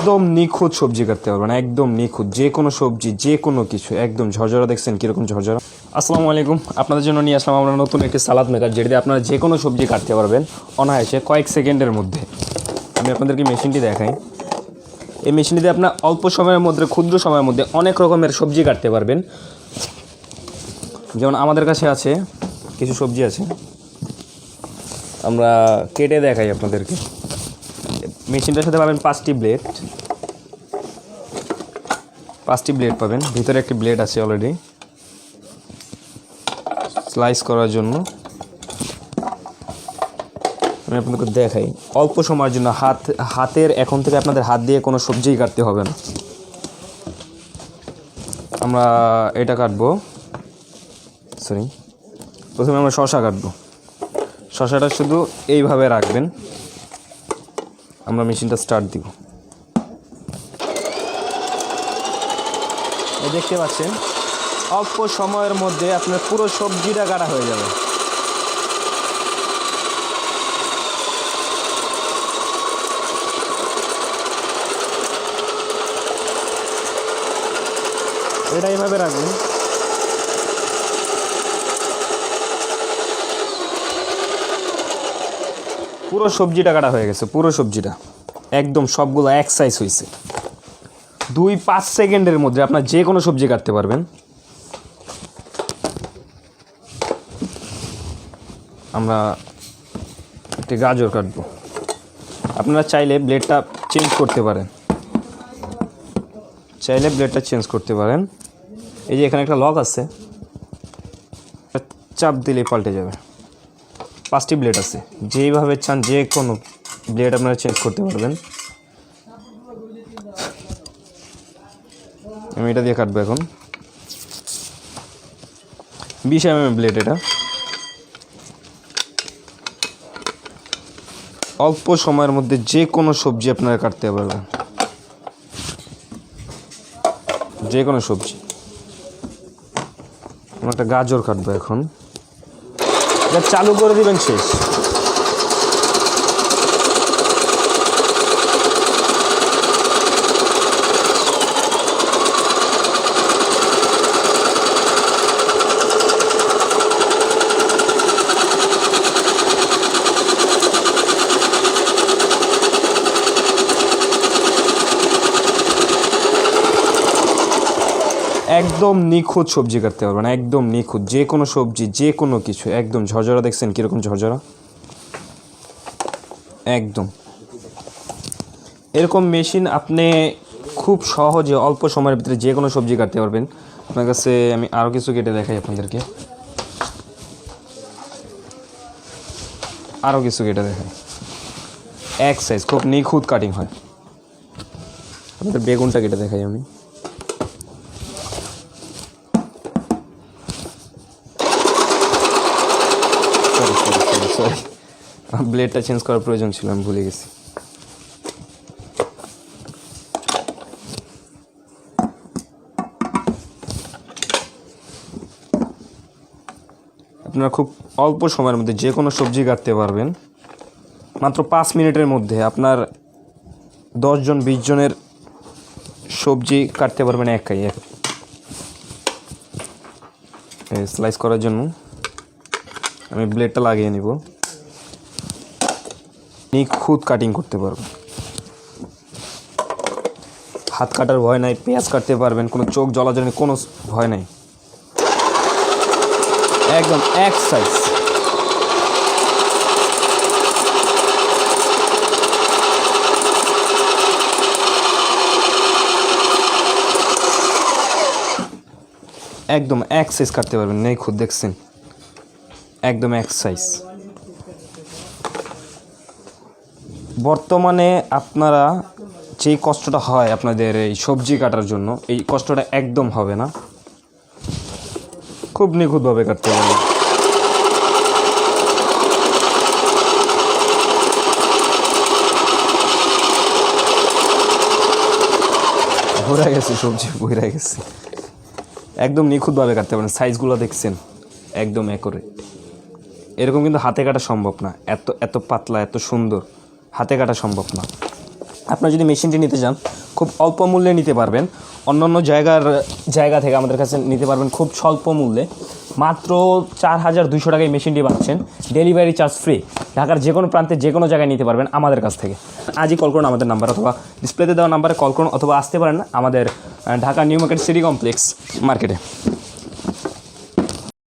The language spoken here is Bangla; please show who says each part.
Speaker 1: একদম নিখুঁত সবজি কাটতে পারবেন একদম নিখুঁত। যে কোনো সবজি, যে কোনো কিছু, একদম ঝরঝরা, দেখছেন কীরকম ঝরঝরা? আসসালামু আলাইকুম, আপনাদের জন্য নিয়ে আসলাম আমরা নতুন একটি সালাদ মেকার যেটিতে আপনারা যে কোনো সবজি কাটতে পারবেন অনায়াসে কয়েক সেকেন্ডের মধ্যে। আমি আপনাদেরকে মেশিনটি দেখাই। এই মেশিনটিতে আপনার অল্প সময়ের মধ্যে, ক্ষুদ্র সময়ের মধ্যে অনেক রকমের সবজি কাটতে পারবেন। যেমন আমাদের কাছে আছে, কিছু সবজি আছে। আমরা কেটে দেখাই আপনাদেরকে। মেশিনটার সাথে পাবেন পাঁচটি ব্লেড পাঁচটি ব্লেড পাবেন। ভিতরে একটি ব্লেড আছে অলরেডি স্লাইস করার জন্য। আমি আপনাদেরকে দেখাই। অল্প সময়ের জন্য হাত, হাতের এখন থেকে আপনাদের হাত দিয়ে কোনো সবজিই কাটতে হবে না। আমরা এটা কাটবো। সরি প্রথমে আমরা শশা কাটবো। শশাটা শুধু এইভাবে রাখবেন। আমরা মেশিনটা স্টার্ট দিব। দেখতে পাচ্ছেন, অল্প সময়ের মধ্যে আপনার পুরো সবজিটা কাটা হয়ে যাবে। এটা এইভাবে রাখবেন। পুরো সবজিটা কাটা হয়ে গেছে, পুরো সবজিটা। একদম সবগুলো এক সাইজ হয়েছে দুই পাঁচ সেকেন্ডের মধ্যে আপনার যে কোনো সবজি কাটতে পারবেন। আমরা একটি গাজর কাটবো। আপনারা চাইলে ব্লেডটা চেঞ্জ করতে পারেন। চাইলে ব্লেডটা চেঞ্জ করতে পারেন। এই যে এখানে একটা লক আছে। চাপ দিলেই পাল্টে যাবে। পাঁচটি ব্লেড আছে। যেইভাবে চান যে কোনো ব্লেড আপনারা চেঞ্জ করতে পারবেন। আমি এটা দিয়ে কাটবো এখন। বিশ এম এম ব্লেড এটা। অল্প সময়ের মধ্যে যে কোনো সবজি আপনারা কাটতে পারবেন। যে কোনো সবজি একটা গাজর কাটবো এখন। এটা চালু করে দিবেন শেষ। একদম নিখুঁত সবজি কাটতে পারবেন, একদম নিখুঁত। যে কোনো সবজি, যে কোনো কিছু, একদম ঝরঝরা দেখছেন কীরকম ঝরঝরা? একদম। এরকম মেশিন আপনি খুব সহজে অল্প সময়ের ভিতরে যে কোনো সবজি কাটতে পারবেন। আপনার কাছে আমি আরও কিছু কেটে দেখাই আপনাদেরকে। আরও কিছু কেটে দেখাই। এক সাইজ খুব নিখুঁত কাটিং হয়। আপনাদের বেগুনটা কেটে দেখাই আমি সরি সরি ব্লেডটা চেঞ্জ করার প্রয়োজন ছিল, আমি ভুলে গেছি। আপনারা খুব অল্প সময়ের মধ্যে যে কোনো সবজি কাটতে পারবেন। মাত্র পাঁচ মিনিটের মধ্যে আপনার দশজন বিশ জনের সবজি কাটতে পারবেন একাই এক স্লাইস করার জন্য আমি ব্লেডটা লাগিয়ে নিব। নিখুঁত কাটিং করতে পারবেন। হাত কাটার ভয় নাই, পেঁয়াজ কাটতে পারবেন, কোনো চোখ জলাজলের কোনো ভয় নাই। একদম এক সাইজ একদম এক সাইজ কাটতে পারবেন, নেই খুদ, দেখছেন? একদম এক সাইজ বর্তমানে আপনারা যেই কষ্টটা হয় আপনাদের এই সবজি কাটার জন্য, এই কষ্টটা একদম হবে না। খুব নিখুঁতভাবে কাটতে পারবেন ভরে গেছে, সবজি ভরে গেছে। একদম নিখুঁতভাবে কাটতে পারেন সাইজগুলো দেখছেন, একদম একরে এরকম কিন্তু হাতে কাটা সম্ভব না। এত এত পাতলা, এত সুন্দর। হাতে কাটা সম্ভব না। আপনারা যদি মেশিনটি নিতে চান খুব অল্প মূল্যে নিতে পারবেন। অন্যান্য জায়গার, জায়গা থেকে আমাদের কাছে নিতে পারবেন খুব স্বল্প মূল্যে। মাত্র চার হাজার দুশো টাকায় মেশিনটি পাচ্ছেন ডেলিভারি চার্জ ফ্রি ঢাকার যে কোনো প্রান্তে যে কোনো জায়গায় নিতে পারবেন আমাদের কাছ থেকে। আজই কল করুন আমাদের নাম্বার অথবা ডিসপ্লেতে দেওয়া নাম্বারে কল করুন অথবা আসতে পারেন আমাদের Dhaka new market city complex মার্কেটে।